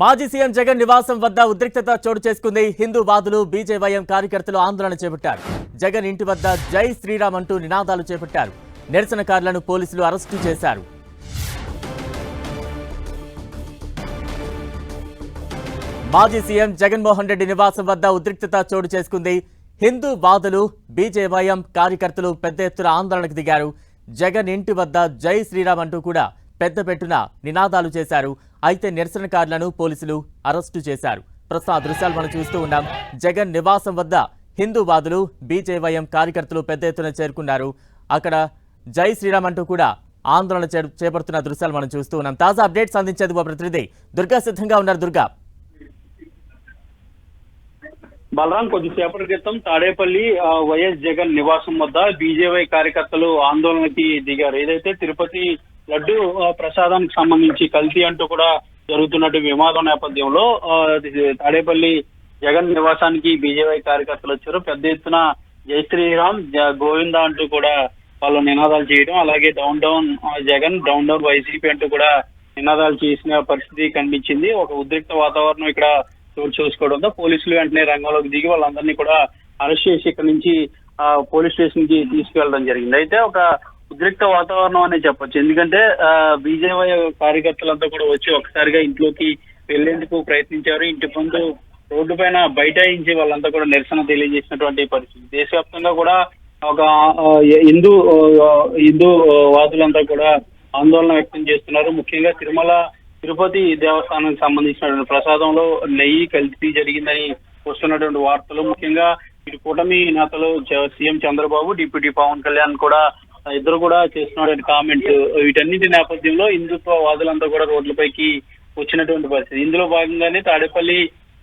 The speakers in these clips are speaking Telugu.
మాజీ సీఎం జగన్ నివాసం వద్ద ఉద్రిక్తత చోటు చేసుకుంది. హిందూ వాదులు బీజేవైఎం కార్యకర్తలు ఆందోళన చేపట్టారు. జగన్ ఇంటి వద్ద జై శ్రీరామ్ అంటూ నినాదాలు చేపట్టారు. నిరసనకారులను పోలీసులు అరెస్టు చేశారు. మాజీ సీఎం జగన్మోహన్ రెడ్డి నివాసం వద్ద ఉద్రిక్తత చోటు చేసుకుంది. హిందూ వాదులు బీజేవైఎం కార్యకర్తలు పెద్ద ఎత్తున ఆందోళనకు దిగారు. జగన్ ఇంటి వద్ద జై శ్రీరామ్ అంటూ కూడా పెద్ద పెట్టున నినాదాలు చేశారు. అయితే నిరసనకారులను పోలీసులు అరెస్టు చేశారు. ప్రస్తుతం ఆ దృశ్యాలు మనం చూస్తూ ఉన్నాం. జగన్ నివాసం వద్ద హిందూవాదులు బీజేవైఎం కార్యకర్తలు పెద్ద ఎత్తున చేరుకున్నారు. అక్కడ జై శ్రీరామ్ అంటూ కూడా ఆందోళన చేపడుతున్న దృశ్యాలు మనం చూస్తూ ఉన్నాం. తాజా అప్డేట్స్ అందించేది మా ప్రతినిధి దుర్గా సిద్ధంగా ఉన్నారు. దుర్గా. బలరాం కొద్దిసేపటి క్రితం తాడేపల్లి వైఎస్ జగన్ నివాసం వద్ద బీజేవై కార్యకర్తలు ఆందోళనకి దిగారు. ఏదైతే తిరుపతి లడ్డు ఆ, ప్రసాదానికి సంబంధించి కల్తీ అంటూ కూడా జరుగుతున్నట్టు వివాదం నేపథ్యంలో ఆ, తాడేపల్లి జగన్ నివాసానికి బీజేపీ కార్యకర్తలు వచ్చారు. పెద్ద ఎత్తున జై శ్రీరామ్ గోవింద అంటూ కూడా వాళ్ళు నినాదాలు చేయడం అలాగే down down Jagan down down YCP అంటూ కూడా నినాదాలు చేసిన పరిస్థితి కనిపించింది. ఒక ఉద్రిక్త వాతావరణం ఇక్కడ చోటు చేసుకోవడంతో పోలీసులు వెంటనే రంగంలోకి దిగి వాళ్ళందరినీ కూడా అరెస్ట్ చేసి ఇక్కడ నుంచి ఆ, పోలీస్ స్టేషన్కి తీసుకెళ్ళడం జరిగింది. అయితే ఒక ఉద్రిక్త వాతావరణం అనే చెప్పొచ్చు. ఎందుకంటే బీజేపీ కార్యకర్తలంతా కూడా వచ్చి ఒకసారిగా ఇంట్లోకి వెళ్ళేందుకు ప్రయత్నించారు. ఇంటి ముందు రోడ్డు పైన బైఠాయించి వాళ్ళంతా కూడా నిరసన తెలియజేసినటువంటి పరిస్థితి. దేశవ్యాప్తంగా కూడా ఒక హిందూ హిందూ వాదులంతా కూడా ఆందోళన వ్యక్తం చేస్తున్నారు. ముఖ్యంగా తిరుమల తిరుపతి దేవస్థానానికి సంబంధించినటువంటి ప్రసాదంలో నెయ్యి కల్తీ జరిగిందని వస్తున్నటువంటి వార్తలు. ముఖ్యంగా ఇటు కూటమి నేతలు సీఎం చంద్రబాబు డిప్యూటీ పవన్ కళ్యాణ్ కూడా ఇద్దరు కూడా చేస్తున్నటువంటి కామెంట్ వీటన్నిటి నేపథ్యంలో హిందుత్వ వాదులంతా కూడా రోడ్లపైకి వచ్చినటువంటి పరిస్థితి. ఇందులో భాగంగానే తాడేపల్లి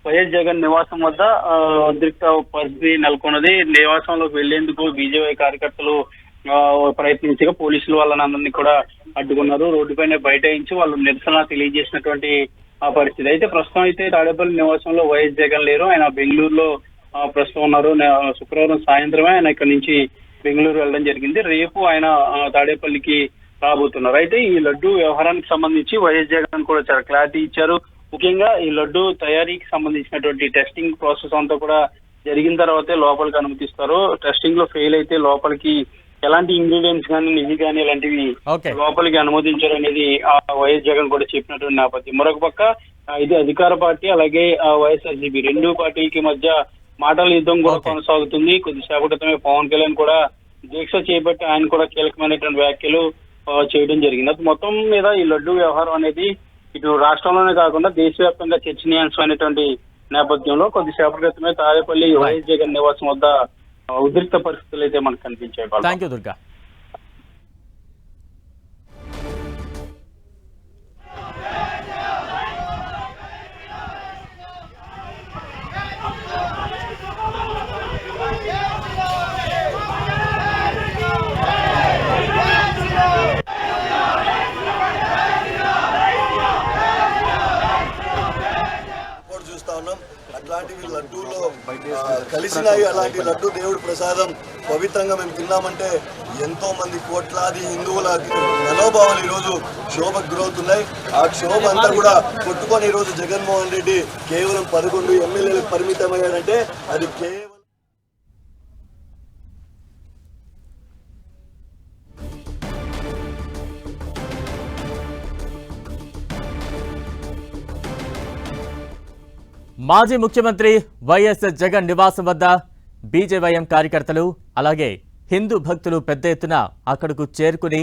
వైఎస్ జగన్ నివాసం వద్ద ఆ, ఉద్రిక్త పరిస్థితి నెలకొన్నది. నివాసంలోకి వెళ్ళేందుకు బీజేపీ కార్యకర్తలు ప్రయత్నించగా పోలీసులు వాళ్ళని అందరినీ కూడా అడ్డుకున్నారు. రోడ్డుపైనే బైఠాయించి వాళ్ళు నిరసన తెలియజేసినటువంటి ఆ పరిస్థితి. అయితే ప్రస్తుతం అయితే తాడేపల్లి నివాసంలో వైఎస్ జగన్ లేరు. ఆయన బెంగళూరులో ప్రస్తుతం ఉన్నారు. శుక్రవారం సాయంత్రమే ఆయన ఇక్కడ నుంచి బెంగళూరు వెళ్ళడం జరిగింది. రేపు ఆయన తాడేపల్లికి రాబోతున్నారు. అయితే ఈ లడ్డు వ్యవహారానికి సంబంధించి వైఎస్ జగన్ కూడా చాలా క్లారిటీ ఇచ్చారు. ముఖ్యంగా ఈ లడ్డు తయారీకి సంబంధించినటువంటి టెస్టింగ్ ప్రాసెస్ అంతా కూడా జరిగిన తర్వాతే లోపలికి అనుమతిస్తారు. టెస్టింగ్లో ఫెయిల్ అయితే లోపలికి ఎలాంటి ఇంగ్రీడియంట్స్ కానీ నెయ్యి కానీ ఇలాంటివి లోపలికి అనుమతించారు అనేది ఆ వైఎస్ జగన్ కూడా చెప్పినటువంటి నేపథ్యం. మరొక పక్క ఇది అధికార పార్టీ అలాగే వైఎస్ఆర్సీపీ రెండు పార్టీలకి మధ్య మాటల యుద్ధం కూడా. కొనసాగుతుంది కొద్దిసేపటి క్రితమే పవన్ కళ్యాణ్ కూడా దీక్ష చేపట్టి ఆయన కూడా కీలకమైనటువంటి వ్యాఖ్యలు చేయడం జరిగింది అది మొత్తం మీద ఈ లడ్డు వ్యవహారం అనేది ఇటు రాష్ట్రంలోనే కాకుండా దేశవ్యాప్తంగా చర్చనీయాంశమైనటువంటి నేపథ్యంలో కొద్దిసేపటి క్రితమే తాడేపల్లి వైఎస్ జగన్ నివాసం వద్ద ఉద్రిక్త పరిస్థితులు అయితే మనకు కనిపించాయి. థ్యాంక్ యూ దుర్గా ఆ, కలిసినాయి అలాంటి లడ్డు దేవుడి ప్రసాదం పవిత్రంగా మేము తిన్నామంటే ఎంతో మంది కోట్లాది హిందువుల మనోభావాలు ఈరోజు క్షోభకు గురవుతున్నాయి ఆ క్షోభ అంతా కూడా కొట్టుకొని ఈరోజు జగన్మోహన్ రెడ్డి కేవలం పదకొండు ఎమ్మెల్యేలకు పరిమితమయ్యాడంటే అది కేవలం మాజీ ముఖ్యమంత్రి వైఎస్ జగన్ నివాసం వద్ద బీజేవైఎం కార్యకర్తలు అలాగే హిందూ భక్తులు పెద్ద ఎత్తున అక్కడకు చేరుకుని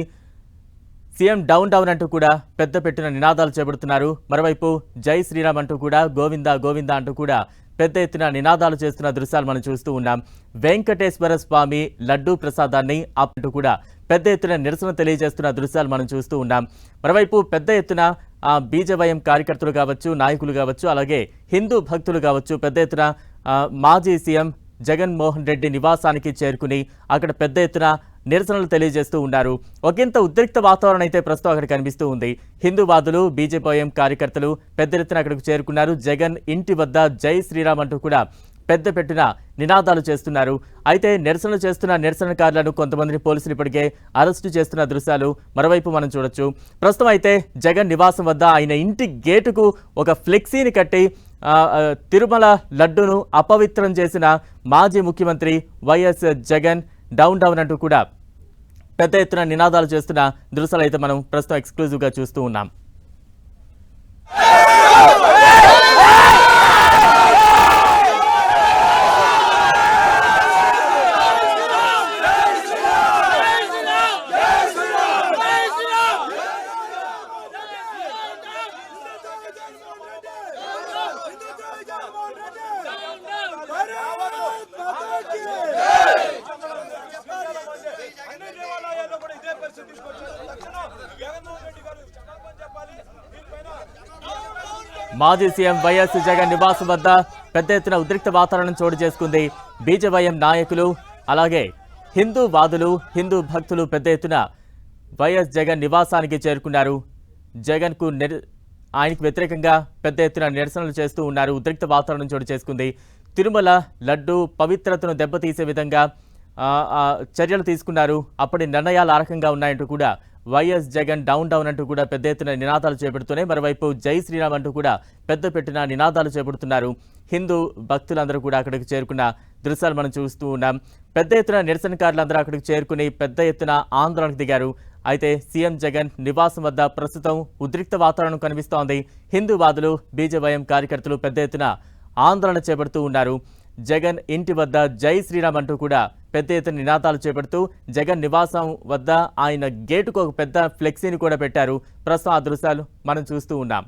సీఎం డౌన్ డౌన్ అంటూ కూడా పెద్ద పెట్టిన నినాదాలు చేపడుతున్నారు. మరోవైపు జై శ్రీరామ్ అంటూ కూడా గోవింద గోవింద అంటూ కూడా పెద్ద ఎత్తున నినాదాలు చేస్తున్న దృశ్యాలు మనం చూస్తూ ఉన్నాం. వెంకటేశ్వర స్వామి లడ్డూ ప్రసాదాన్ని అప్పుడు కూడా పెద్ద ఎత్తున నిరసన తెలియజేస్తున్న దృశ్యాలు మనం చూస్తూ ఉన్నాం. మరోవైపు పెద్ద ఎత్తున బీజవయం కార్యకర్తలు కావచ్చు నాయకులు కావచ్చు అలాగే హిందూ భక్తులు కావచ్చు పెద్ద ఎత్తున మాజీ సీఎం జగన్మోహన్ రెడ్డి నివాసానికి చేరుకుని అక్కడ పెద్ద ఎత్తున నిరసనలు తెలియజేస్తూ ఉన్నారు. ఒకంత ఉద్రిక్త వాతావరణం అయితే ప్రస్తుతం అక్కడ కనిపిస్తూ ఉంది. హిందూవాదులు బీజేపీఎం కార్యకర్తలు పెద్ద ఎత్తున అక్కడికి చేరుకున్నారు. జగన్ ఇంటి వద్ద జై శ్రీరామ్ అంటూ కూడా పెద్ద పెట్టిన నినాదాలు చేస్తున్నారు. అయితే నిరసనలు చేస్తున్న నిరసనకారులను కొంతమందిని పోలీసులు ఇప్పటికే అరెస్టు చేస్తున్న దృశ్యాలు మరోవైపు మనం చూడొచ్చు. ప్రస్తుతం అయితే జగన్ నివాసం వద్ద ఆయన ఇంటి గేటుకు ఒక ఫ్లెక్సీని కట్టి తిరుమల లడ్డును అపవిత్రం చేసిన మాజీ ముఖ్యమంత్రి వైఎస్ జగన్ డౌన్ డౌన్ అంటూ కూడా పెద్ద ఎత్తున నినాదాలు చేస్తున్న దృశ్యాలు అయితే మనం ప్రస్తుతం ఎక్స్క్లూజివ్గా చూస్తూ ఉన్నాం. మాజీ సీఎం వైఎస్ జగన్ నివాసం వద్ద పెద్ద ఎత్తున ఉద్రిక్త వాతావరణం చోటు చేసుకుంది. బీజేవైఎం నాయకులు అలాగే హిందూ వాదులు హిందూ భక్తులు పెద్ద ఎత్తున వైఎస్ జగన్ నివాసానికి చేరుకున్నారు. జగన్కు నిర్ ఆయనకు వ్యతిరేకంగా పెద్ద ఎత్తున నిరసనలు చేస్తూ ఉన్నారు. ఉద్రిక్త వాతావరణం చోటు చేసుకుంది. తిరుమల లడ్డు పవిత్రతను దెబ్బతీసే విధంగా చర్యలు తీసుకున్నారు. అప్పటి నిర్ణయాలు ఆ రకంగా ఉన్నాయంటూ కూడా వైఎస్ జగన్ డౌన్ డౌన్ అంటూ కూడా పెద్ద ఎత్తున నినాదాలు చేపడుతూనే మరోవైపు జై శ్రీరామ్ అంటూ కూడా పెద్ద పెట్టిన నినాదాలు చేపడుతున్నారు. హిందూ భక్తులందరూ కూడా అక్కడికి చేరుకున్న దృశ్యాలు మనం చూస్తూ ఉన్నాం. పెద్ద ఎత్తున నిరసనకారులందరూ అక్కడికి చేరుకుని పెద్ద ఎత్తున ఆందోళనకు దిగారు. అయితే సీఎం జగన్ నివాసం వద్ద ప్రస్తుతం ఉద్రిక్త వాతావరణం కనిపిస్తోంది. హిందూవాదులు బీజేవైఎం కార్యకర్తలు పెద్ద ఎత్తున ఆందోళన చేపడుతూ ఉన్నారు. జగన్ ఇంటి వద్ద జై శ్రీరామ్ అంటూ కూడా పెద్ద ఎత్తున నినాదాలు చేపడుతూ జగన్ నివాసం వద్ద ఆయన గేటుకు ఒక పెద్ద ఫ్లెక్సీని కూడా పెట్టారు. ప్రస్తుతం ఆ దృశ్యాలు మనం చూస్తూ ఉన్నాం.